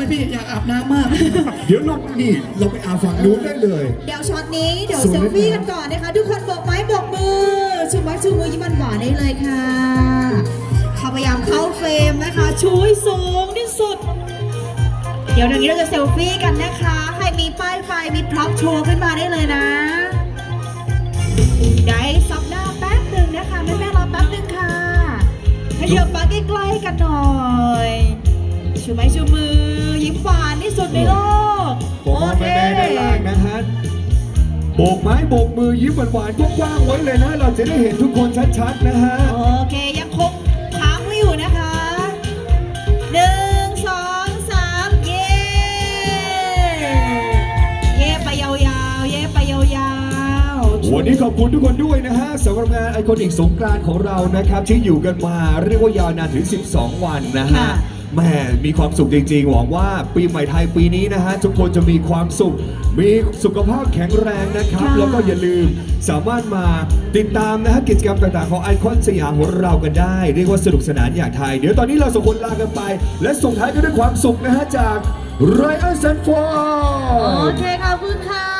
ไหมพี่อยากอาบน้ำมาก เดี๋ยวเรานี่เราไปอาฝั่งนู้นได้เลย เดี๋ยวช็อตนี้เดี๋ยวสวยเซลฟี่นะกันก่อนนะคะ ทุกคนโบกไม้โบกมือชูไม้ชูมือยิ้มหวานๆได้เลยค่ะเขาพยายามเข้าเฟรมนะคะชูให้สูงที่สุด เดี๋ยวตรงนี้เราจะเซลฟี่กันนะคะใครมีป้ายไฟมีพร็อพโชว์ขึ้นมาได้เลยนะได้ซับหน้าแป๊บหนึ่งนะคะแม่แม่ๆรอแป๊บหนึ่งค่ะขยับมาใกล้ๆกันหน่อย บกไม้โบกมือยิ้มหวานๆกว้างๆไว้เลยนะ เราจะได้เห็นทุกคนชัดๆนะฮะ โอเคยังคงค้างไว้อยู่นะคะหนึ่งสองสามเย่เย่ไปยาวๆเย่ไปยาวๆวันนี้ขอบคุณทุกคนด้วยนะฮะสำหรับงานไอคอนิกสงกรานต์ของเรานะครับ ที่อยู่กันมาเรียกว่ายาวนานถึง 12 วันนะฮะ ค่ะ แหม่มีความสุขจริงๆ หวังว่าปีใหม่ไทยปีนี้นะฮะทุกคนจะมีความสุข มีสุขภาพแข็งแรงนะครับ ค่ะแล้วก็อย่าลืมสามารถมาติดตามนะฮะกิจกรรมต่างๆ ของไอคอนสยามของเรากันได้ เรียกว่าสนุกสนานอย่างไทย เดี๋ยวตอนนี้เราสองคนลากันไป และส่งท้ายกันด้วยความสุขนะฮะจากไรอันเซนฟอร์ โอเคขอบคุณค่ะ